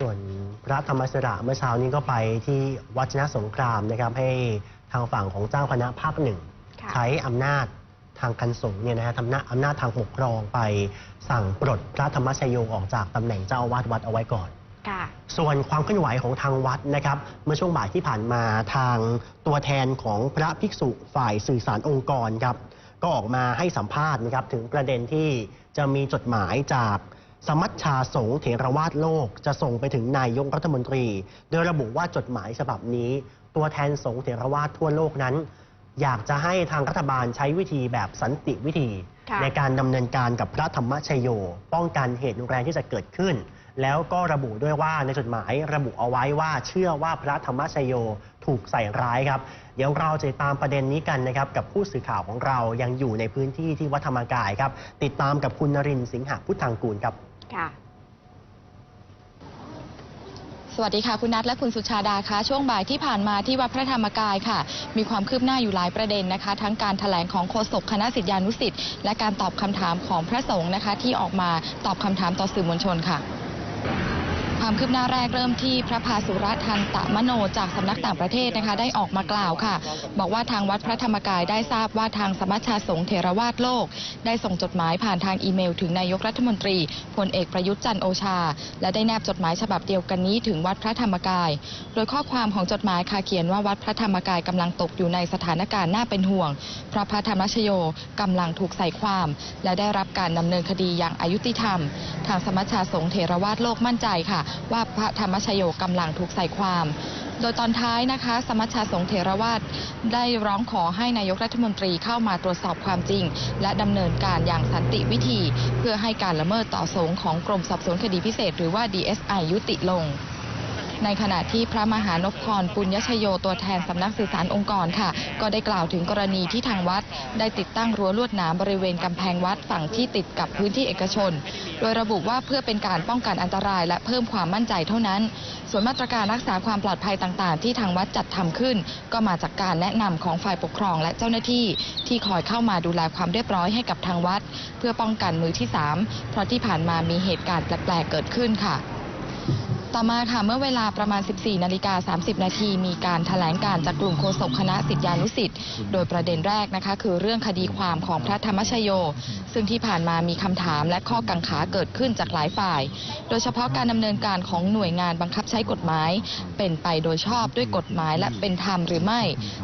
ส่วนพระธรรมสระเมื่อเช้านี้ก็ไปที่วัชนะสงครามนะครับให้ทางฝั่งของเจ้าคณะภาคหนึ่งค่ะใช้อำนาจทางคันสงฆ์เนี่ยนะฮะทำหน้าอำนาจทางปกครองไปสั่งปลดพระธรรมชโยออกจากตำแหน่งเจ้าอาวาสวัดเอาไว้ก่อนค่ะส่วนความเคลื่อนไหวของทางวัดนะครับ เมื่อช่วงบ่ายที่ผ่านมาทางตัวแทนของพระภิกษุฝ่ายสื่อสารองค์กรครับก็ออกมาให้สัมภาษณ์นะครับถึงประเด็นที่จะมีจดหมายจาก สมัชชาสงฆ์เถรวาทโลกจะส่งไปถึงนายกรัฐมนตรี โดยระบุว่าจดหมายฉบับนี้ ตัวแทนสงฆ์เถรวาททั่วโลกนั้น อยากจะให้ทางรัฐบาลใช้วิธีแบบสันติวิธีค่ะในการดำเนินการกับพระธรรมชโย ป้องกันเหตุรุนแรงที่จะเกิดขึ้น แล้วก็ระบุด้วยว่าในจดหมายระบุเอาไว้ว่าเชื่อว่าพระธรรมชโยถูกใส่ร้ายครับ เดี๋ยวเราจะตามประเด็นนี้กันนะครับ กับผู้สื่อข่าวของเรายังอยู่ในพื้นที่ที่วัดธรรมกายครับ ติดตามกับคุณนรินทร์สิงหพุทธังกูลครับ ค่ะ สวัสดีค่ะ คุณนัทและคุณสุชาดาคะช่วงบ่ายที่ผ่านมาที่วัดพระธรรมกายค่ะ มีความคืบหน้าอยู่หลายประเด็นนะคะ ทั้งการถแถลงของโฆษกคณะสิทธิานุสิทธิ์และการตอบคำถามของพระสงฆ์นะคะ ที่ออกมาตอบคำถามต่อสื่อมวลชนค่ะ ความคืบหน้าแรกเริ่มที่พระพาสุรทันตะมโนจากสำนักต่างประเทศนะคะได้ออกมากล่าวค่ะ บอกว่าทางวัดพระธรรมกายได้ทราบว่าทางสมัชชาสงฆ์เถรวาทโลก ได้ส่งจดหมายผ่านทางอีเมล ถึงนายกรัฐมนตรีพลเอกประยุทธ์จันโอชา และได้แนบจดหมายฉบับเดียวกันนี้ถึงวัดพระธรรมกาย โดยข้อความของจดหมายค่ะเขียนว่าวัดพระธรรมกายกำลังตกอยู่ในสถานการณ์น่าเป็นห่วง เพราะพระธรรมชโยกำลังถูกใส่ความ และได้รับการดำเนินคดีอย่างอายุติธรรม ทางสมัชชาสงฆ์เถรวาทโลกมั่นใจค่ะว่าพระธรรมชโยกำลังถูกใส่ความ โดยตอนท้ายนะคะ สมัชชาสงเถรวาทได้ร้องขอให้นายกรัฐมนตรีเข้ามาตรวจสอบความจริง และดำเนินการอย่างสันติวิธี เพื่อให้การละเมิดต่อสงของกรมสอบสวนคดีพิเศษ หรือว่า DSI ยุติลง ในขณะที่พระมหานพพรปุญญชโยตัวแทนสำนักสื่อสารองค์กรค่ะ ก็ได้กล่าวถึงกรณีที่ทางวัด ได้ติดตั้งรั้วลวดหนามบริเวณกำแพงวัดฝั่งที่ติดกับพื้นที่เอกชน โดยระบุว่าเพื่อเป็นการป้องกันอันตราย และเพิ่มความมั่นใจเท่านั้น ส่วนมาตรการรักษาความปลอดภัยต่าง ๆ ที่ทางวัดจัดทำขึ้น ก็มาจากการแนะนำของฝ่ายปกครองและเจ้าหน้าที่ ที่คอยเข้ามาดูแลความเรียบร้อยให้กับทางวัด เพื่อป้องกันมือที่สามเพราะที่ผ่านมามีเหตุการณ์แปลกๆเกิดขึ้นค่ะ ต่อมาค่ะเมื่อเวลาประมาณ 14 นาฬิกา 30 นาทีมีการแถลงการจากกลุ่มโฆษกคณะสิทธิานุสิทธิ์โดยประเด็นแรกนะคะ คือเรื่องคดีความของพระธรรมชโย ซึ่งที่ผ่านมามีคำถามและข้อกังขาเกิดขึ้นจากหลายฝ่าย โดยเฉพาะการดำเนินการของหน่วยงานบังคับใช้กฎหมาย เป็นไปโดยชอบด้วยกฎหมายและเป็นธรรมหรือไม่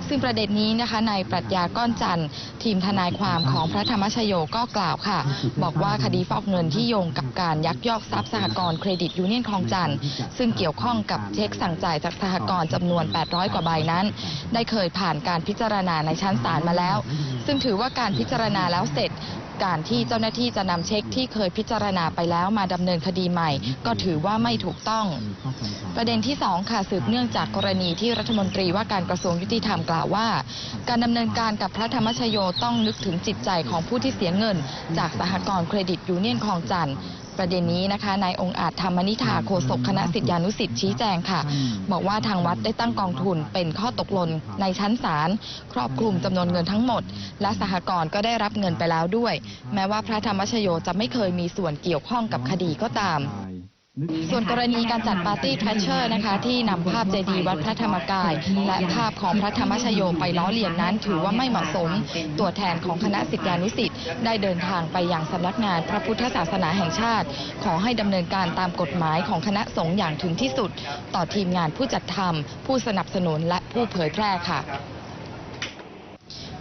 ซึ่งประเด็นนี้นะคะนายปรัชญาก้อนจันทร์ทีมทนายความของพระธรรมชโยก็กล่าวค่ะ บอกว่าคดีฟอกเงินที่โยงกับการยักยอกทรัพย์สหกรณ์เครดิตยูเนียนคลองจันทร์ซึ่งเกี่ยวข้องกับเช็คสั่งจ่ายจากสหกรณ์จำนวน 800 กว่าใบนั้น ได้เคยผ่านการพิจารณาในชั้นศาลมาแล้ว ซึ่งถือว่าการพิจารณาแล้วเสร็จ การที่เจ้าหน้าที่จะนำเช็คที่เคยพิจารณาไปแล้วมาดำเนินคดีใหม่ ก็ถือว่าไม่ถูกต้อง ประเด็นที่ 2 ค่ะสืบเนื่องจากกรณีที่รัฐมนตรีว่าการกระทรวงยุติธรรมกล่าวว่า การดำเนินการกับพระธรรมชโยต้องนึกถึงจิตใจของผู้ที่เสียเงิน จากสหกรณ์เครดิตยูเนียนคลองจันทร์ ประเด็นนี้นะคะนายองค์อาจธรรมนิธาโฆษกคณะสิทธิานุสิทธิ์ชี้แจงค่ะ บอกว่าทางวัดได้ตั้งกองทุนเป็นข้อตกลงในชั้นศาลครอบคลุมจำนวนเงินทั้งหมด และสหกรณ์ก็ได้รับเงินไปแล้วด้วย แม้ว่าพระธรรมชโยจะไม่เคยมีส่วนเกี่ยวข้องกับคดีก็ตาม ส่วนกรณีการจัดปาร์ตี้แทรชเชอร์นะคะ ที่นำภาพเจดีย์วัดพระธรรมกาย และภาพของพระธรรมชโยไปล้อเลียนนั้น ถือว่าไม่เหมาะสม ตัวแทนของคณะสิทธิานุสิทธิ์ได้เดินทางไปยังสำนักงานพระพุทธศาสนาแห่งชาติ ขอให้ดำเนินการตามกฎหมายของคณะสงฆ์อย่างถึงที่สุด ต่อทีมงานผู้จัดทำผู้สนับสนุนและผู้เผยแพร่ค่ะ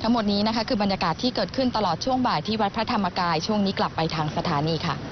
ทั้งหมดนี้นะคะคือบรรยากาศที่เกิดขึ้นตลอดช่วงบ่ายที่วัดพระธรรมกาย ช่วงนี้กลับไปทางสถานีค่ะ